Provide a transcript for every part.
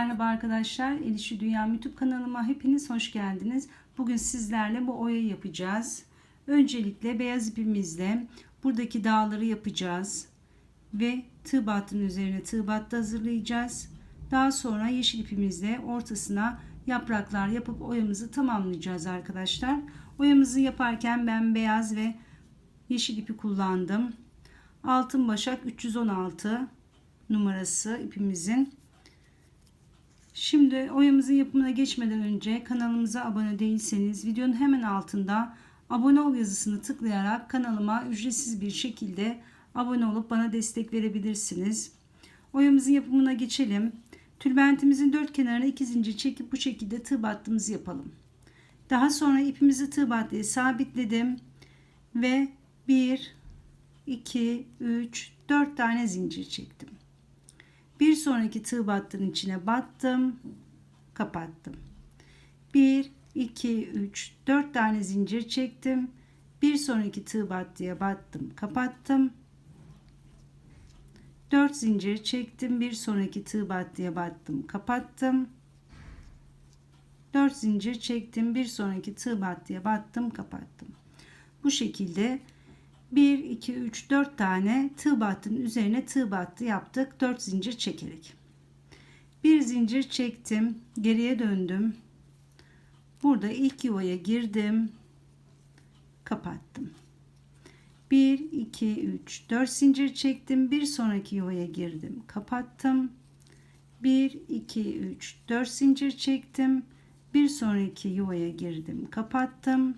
Merhaba arkadaşlar. Elişi Dünya YouTube kanalıma hepiniz hoş geldiniz. Bugün sizlerle bu oya yapacağız. Öncelikle beyaz ipimizle buradaki dağları yapacağız. Ve tığ battının üzerine tığ battı hazırlayacağız. Daha sonra yeşil ipimizle ortasına yapraklar yapıp oyamızı tamamlayacağız arkadaşlar. Oyamızı yaparken ben beyaz ve yeşil ipi kullandım. Altın başak 316 numarası ipimizin. Şimdi oyamızın yapımına geçmeden önce kanalımıza abone değilseniz videonun hemen altında abone ol yazısını tıklayarak kanalıma ücretsiz bir şekilde abone olup bana destek verebilirsiniz. Oyamızın yapımına geçelim. Tülbentimizin dört kenarına iki zincir çekip bu şekilde tığ battığımızı yapalım. Daha sonra ipimizi tığ battıya sabitledim ve 1 2 3 4 tane zincir çektim. Bir sonraki tığ battının içine battım, kapattım. 1 2 3 4 tane zincir çektim. Bir sonraki tığ battıya battım, kapattım. 4 zincir çektim. Bir sonraki tığ battıya battım, kapattım. 4 zincir çektim. Bir sonraki tığ battıya battım, kapattım. Bu şekilde 1 2 3 4 tane tığ battının üzerine tığ battı yaptık. 4 zincir çekerek. Bir zincir çektim geriye döndüm. Burada ilk yuvaya girdim kapattım. 1 2 3 4 zincir çektim bir sonraki yuvaya girdim kapattım. 1 2 3 4 zincir çektim bir sonraki yuvaya girdim kapattım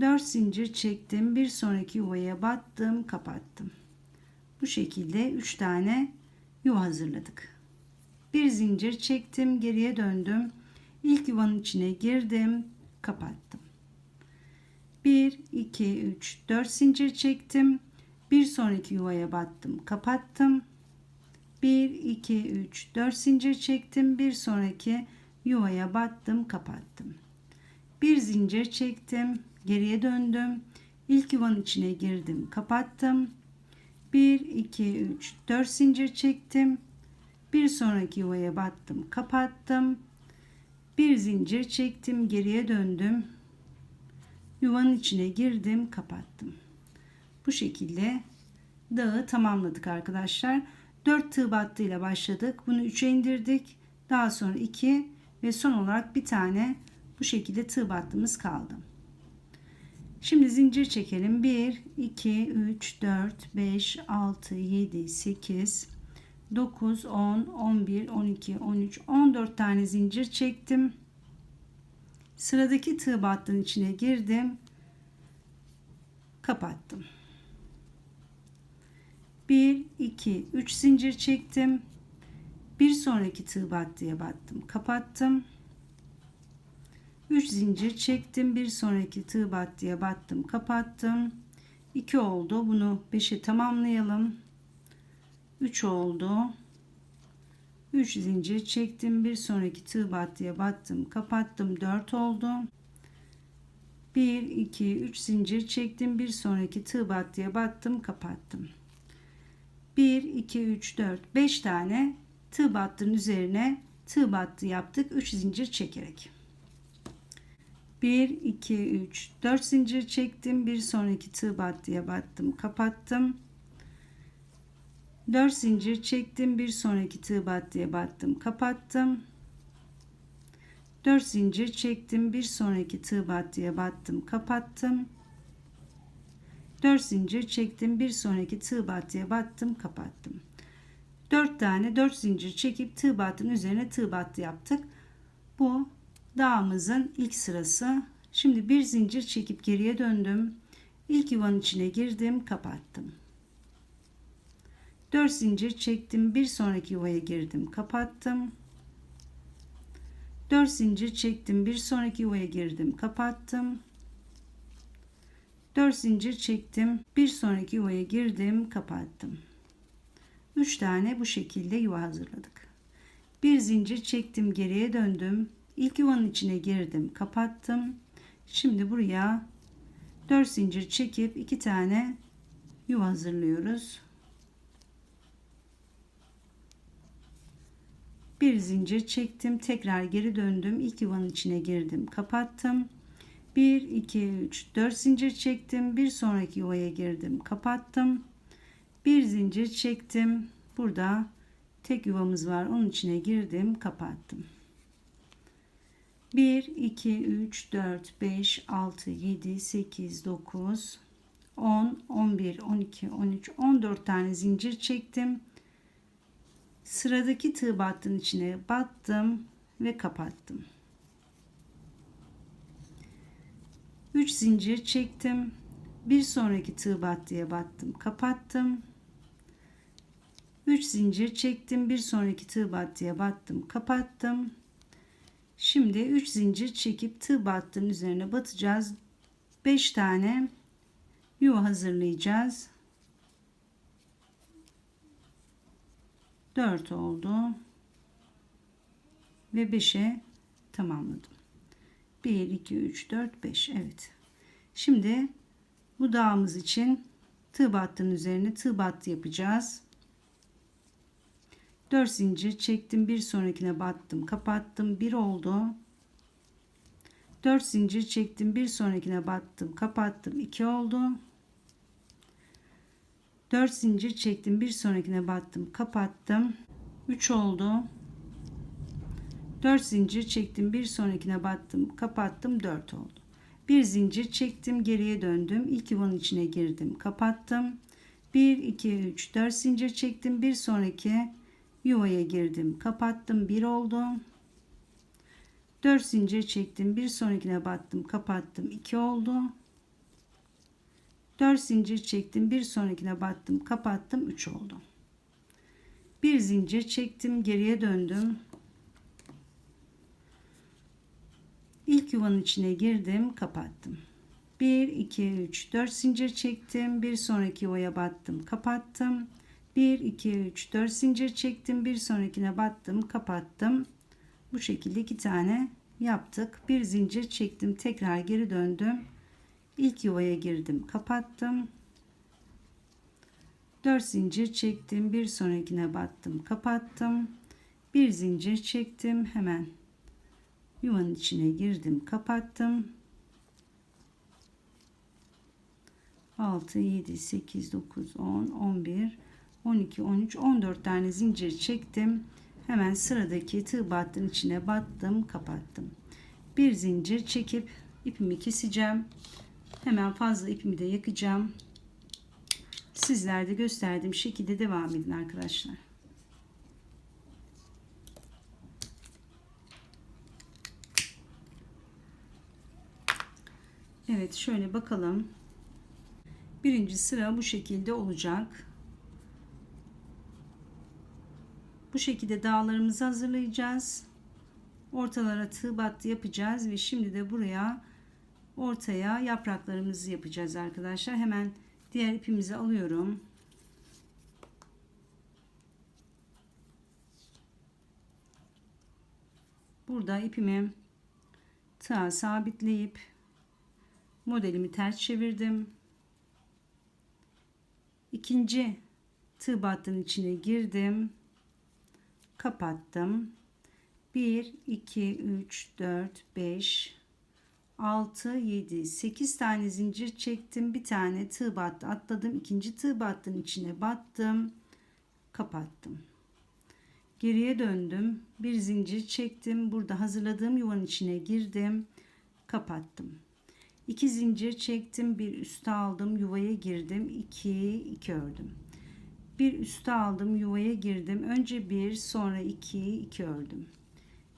4 zincir çektim. Bir sonraki yuvaya battım, kapattım. Bu şekilde 3 tane yuva hazırladık. Bir zincir çektim, geriye döndüm. İlk yuvanın içine girdim, kapattım. 1 2 3 4 zincir çektim. Bir sonraki yuvaya battım, kapattım. 1 2 3 4 zincir çektim. Bir sonraki yuvaya battım, kapattım. Bir zincir çektim, geriye döndüm. İlk yuvanın içine girdim, kapattım. 1 2 3 4 zincir çektim. Bir sonraki yuvaya battım, kapattım. Bir zincir çektim, geriye döndüm. Yuvanın içine girdim, kapattım. Bu şekilde dağı tamamladık arkadaşlar. 4 tığ battıyla başladık. Bunu 3'e indirdik. Daha sonra 2 ve son olarak bir tane bu şekilde tığ battığımız kaldı. Şimdi zincir çekelim. 1, 2, 3, 4, 5, 6, 7, 8, 9, 10, 11, 12, 13, 14 tane zincir çektim. Sıradaki tığ battığın içine girdim. Kapattım. 1, 2, 3 zincir çektim. Bir sonraki tığ battıya battım. Kapattım. 3 zincir çektim. Bir sonraki tığ battıya battım. Kapattım. 2 oldu. Bunu 5'e tamamlayalım. 3 oldu. 3 zincir çektim. Bir sonraki tığ battıya battım. Kapattım. 4 oldu. 1 2 3 zincir çektim. Bir sonraki tığ battıya battım. Kapattım. 1 2 3 4 5 tane tığ battının üzerine tığ battı yaptık. 3 zincir çekerek. 1 2 3 4 zincir çektim. Bir sonraki tığ battıya battım. Kapattım. 4 zincir çektim. Bir sonraki tığ battıya battım. Kapattım. 4 zincir çektim. Bir sonraki tığ battıya battım. Kapattım. 4 zincir çektim. Bir sonraki tığ battıya battım. Kapattım. 4 tane 4 zincir çekip tığ battının üzerine tığ battı yaptık. Bu dağımızın ilk sırası. Şimdi bir zincir çekip geriye döndüm. İlk yuvanın içine girdim, kapattım. 4 zincir çektim, bir sonraki yuvaya girdim, kapattım. 4 zincir çektim, bir sonraki yuvaya girdim, kapattım. 4 zincir çektim, bir sonraki yuvaya girdim, kapattım. 3 tane bu şekilde yuva hazırladık. Bir zincir çektim, geriye döndüm. İlk yuvanın içine girdim, kapattım. Şimdi buraya 4 zincir çekip 2 tane yuva hazırlıyoruz. Bir zincir çektim. Tekrar geri döndüm. İlk yuvanın içine girdim. Kapattım. 1, 2, 3, 4 zincir çektim. Bir sonraki yuvaya girdim. Kapattım. Bir zincir çektim. Burada tek yuvamız var. Onun içine girdim. Kapattım. 1, 2, 3, 4, 5, 6, 7, 8, 9, 10, 11, 12, 13, 14 tane zincir çektim. Sıradaki tığ battığın içine battım ve kapattım. 3 zincir çektim. Bir sonraki tığ battıya battım, kapattım. 3 zincir çektim. Bir sonraki tığ battıya battım, kapattım. Şimdi 3 zincir çekip tığ battığın üzerine batacağız. 5 tane yuva hazırlayacağız. 4 oldu. Ve 5'e tamamladım. 1 2 3 4 5 evet. Şimdi bu dağımız için tığ battığın üzerine tığ battı yapacağız. 4 zincir çektim. Bir sonrakine battım. Kapattım. 1 oldu. 4 zincir çektim. Bir sonrakine battım. Kapattım. 2 oldu. 4 zincir çektim. Bir sonrakine battım. Kapattım. 3 oldu. 4 zincir çektim. Bir sonrakine battım. Kapattım. 4 oldu. Bir zincir çektim. Geriye döndüm. İlk yuvanın içine girdim. Kapattım. 1, 2, 3, 4 zincir çektim. Bir sonraki yuvaya girdim. Kapattım. 1 oldu. 4 zincir çektim. Bir sonrakine battım. Kapattım. 2 oldu. 4 zincir çektim. Bir sonrakine battım. Kapattım. 3 oldu. Bir zincir çektim. Geriye döndüm. İlk yuvanın içine girdim. Kapattım. 1, 2, 3, 4 zincir çektim. Bir sonraki yuvaya battım. Kapattım. 1, 2, 3, 4 zincir çektim. Bir sonrakine battım. Kapattım. Bu şekilde iki tane yaptık. Bir zincir çektim. Tekrar geri döndüm. İlk yuvaya girdim. Kapattım. 4 zincir çektim. Bir sonrakine battım. Kapattım. Bir zincir çektim. Hemen yuvanın içine girdim. Kapattım. 6, 7, 8, 9, 10, 11, 12, 13, 14 tane zincir çektim. Hemen sıradaki tığ battığın içine battım, kapattım. Bir zincir çekip ipimi keseceğim. Hemen fazla ipimi de yakacağım. Sizler de gösterdiğim şekilde devam edin arkadaşlar. Evet şöyle bakalım. Birinci sıra bu şekilde olacak. Bu şekilde dağlarımızı hazırlayacağız. Ortalara tığ battı yapacağız ve şimdi de buraya ortaya yapraklarımızı yapacağız arkadaşlar. Hemen diğer ipimizi alıyorum. Burada ipimi tığa sabitleyip modelimi ters çevirdim. İkinci tığ battının içine girdim. Kapattım. 1, 2, 3, 4, 5, 6, 7, 8 tane zincir çektim. Bir tane tığ battı atladım. İkinci tığ battının içine battım. Kapattım. Geriye döndüm. Bir zincir çektim. Burada hazırladığım yuvanın içine girdim. Kapattım. 2 zincir çektim. Bir üste aldım. Yuvaya girdim. 2, 2 ördüm. Bir üste aldım. Yuvaya girdim. Önce bir sonra 2, 2 ördüm.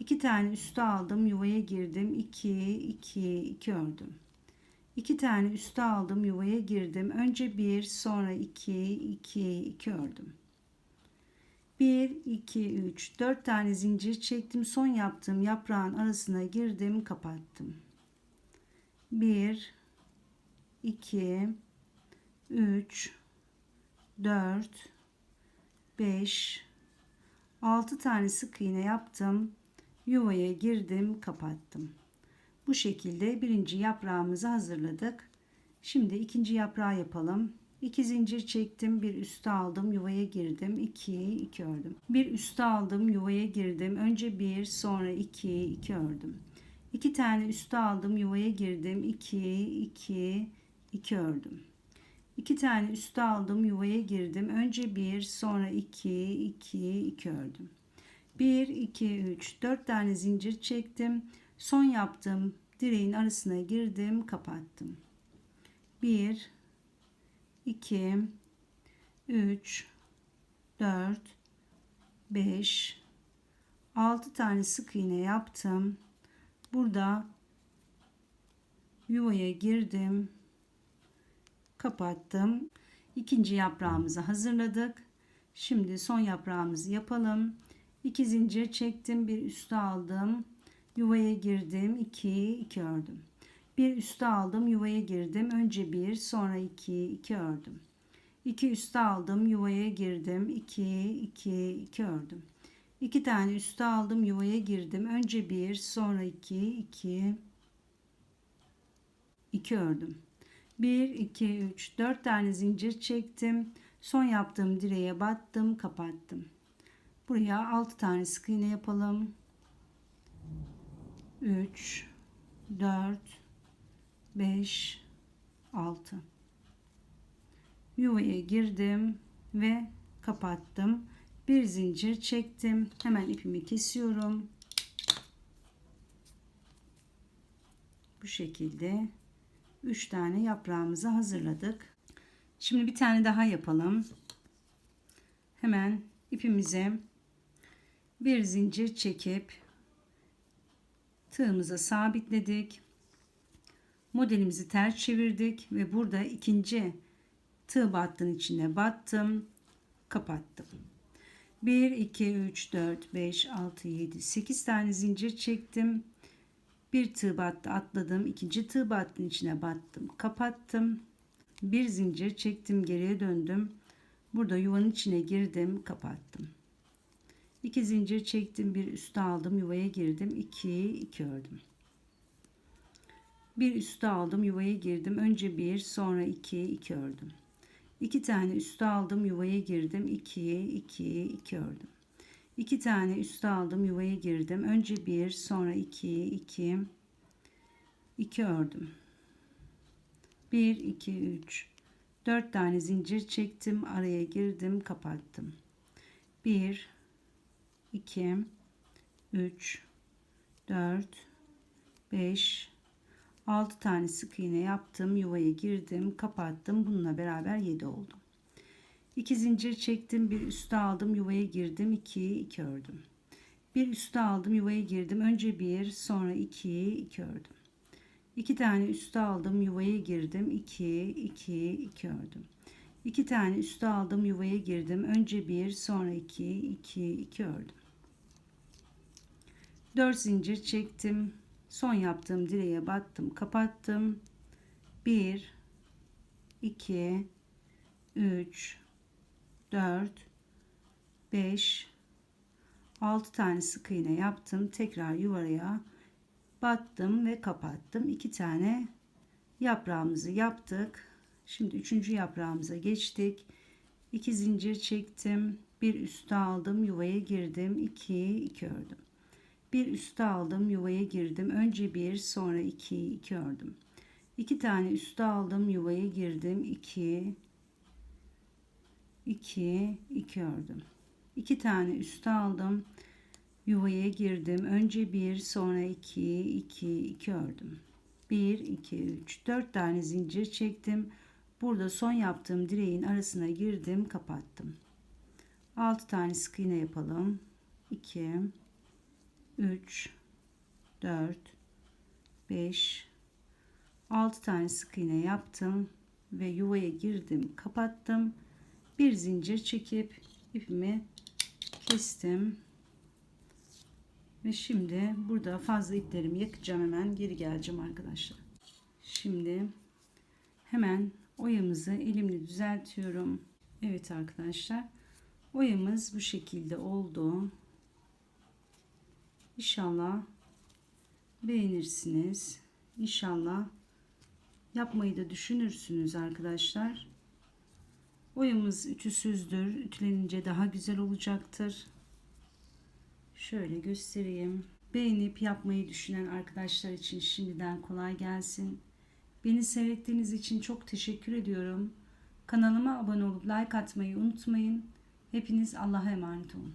2 tane üste aldım. Yuvaya girdim. 2, 2, 2 ördüm. 2 tane üste aldım. Yuvaya girdim. Önce bir sonra 2, 2, 2 ördüm. 1, 2, 3, 4 tane zincir çektim. Son yaptığım yaprağın arasına girdim. Kapattım. 1 2 3 4 5 6 tane sık iğne yaptım. Yuvaya girdim, kapattım. Bu şekilde birinci yaprağımızı hazırladık. Şimdi ikinci yaprağı yapalım. 2 zincir çektim bir üste aldım yuvaya girdim 2 2 ördüm bir üste aldım yuvaya girdim önce bir sonra 2 2 ördüm 2 tane üste aldım yuvaya girdim 2 2 2 ördüm 2 tane üste aldım yuvaya girdim önce bir sonra 2 2 2 ördüm 1 2 3 4 tane zincir çektim son yaptığım direğin arasına girdim kapattım 1 2 3 4 5 6 tane sık iğne yaptım. Burada yuvaya girdim. Kapattım. İkinci yaprağımızı hazırladık. Şimdi son yaprağımızı yapalım. 2 zincir çektim, bir üste aldım. Yuvaya girdim, 2 2 ördüm. Bir üste aldım, yuvaya girdim. Önce bir, sonra iki, iki ördüm. İki üste aldım, yuvaya girdim. 2 2 2 ördüm. İki tane üste aldım, yuvaya girdim. Önce bir, sonra iki, iki, iki ördüm. 1 2 3 4 tane zincir çektim. Son yaptığım direğe battım, kapattım. Buraya 6 tane sık iğne yapalım. 3 4 5 6 yuvaya girdim ve kapattım bir zincir çektim hemen ipimi kesiyorum bu şekilde 3 tane yaprağımızı hazırladık. Şimdi bir tane daha yapalım. Hemen ipimize bir zincir çekip tığımıza sabitledik. Modelimizi ters çevirdik ve burada ikinci tığ battığın içine battım kapattım. 1 2 3 4 5 6 7 8 tane zincir çektim bir tığ battı atladım ikinci tığ battığın içine battım kapattım. Bir zincir çektim geriye döndüm. Burada yuvanın içine girdim kapattım. 2 zincir çektim bir üste aldım yuvaya girdim. 2 2 ördüm. Bir üste aldım yuvaya girdim. Önce bir sonra iki iki ördüm. İki tane üste aldım yuvaya girdim. 2 2 2 ördüm iki tane üste aldım yuvaya girdim. Önce bir sonra iki iki iki ördüm. 1 2 3 4 tane zincir çektim araya girdim kapattım. 1 2 3 4 5 6 tane sık iğne yaptım yuvaya girdim kapattım. Bununla beraber 7 oldu 2 zincir çektim bir üste aldım yuvaya girdim 2 2 ördüm. Bir üste aldım yuvaya girdim. Önce bir sonra 2 2 ördüm. 2 tane üste aldım yuvaya girdim. 2 2 2 ördüm. 2 tane üste aldım yuvaya girdim. Önce bir sonra 2 2 2 ördüm. 4 zincir çektim. Son yaptığım direğe battım kapattım. 1 2 3 4 5 6 tane sık iğne yaptım. Tekrar yuvaraya battım ve kapattım. 2 tane yaprağımızı yaptık. Şimdi üçüncü yaprağımıza geçtik. 2 zincir çektim. Bir üste aldım yuvaya girdim. 2 2 ördüm. Bir üste aldım yuvaya girdim. Önce bir sonra iki iki ördüm. İki tane üste aldım yuvaya girdim. İki iki iki ördüm. İki tane üste aldım. Yuvaya girdim. Önce bir sonra iki iki iki ördüm. 1 2 3 4 tane zincir çektim. Burada son yaptığım direğin arasına girdim kapattım. 6 tane sık iğne yapalım. 2 3 4 5 6 tane sık iğne yaptım ve yuvaya girdim kapattım bir zincir çekip ipimi kestim. Ve şimdi burada fazla iplerimi yakacağım. Hemen geri geleceğim arkadaşlar. Şimdi hemen oyamızı elimle düzeltiyorum. Evet arkadaşlar oyamız bu şekilde oldu. İnşallah beğenirsiniz. İnşallah yapmayı da düşünürsünüz arkadaşlar. Oyamız ütüsüzdür. Ütülenince daha güzel olacaktır. Şöyle göstereyim. Beğenip yapmayı düşünen arkadaşlar için şimdiden kolay gelsin. Beni seyrettiğiniz için çok teşekkür ediyorum. Kanalıma abone olup like atmayı unutmayın. Hepiniz Allah'a emanet olun.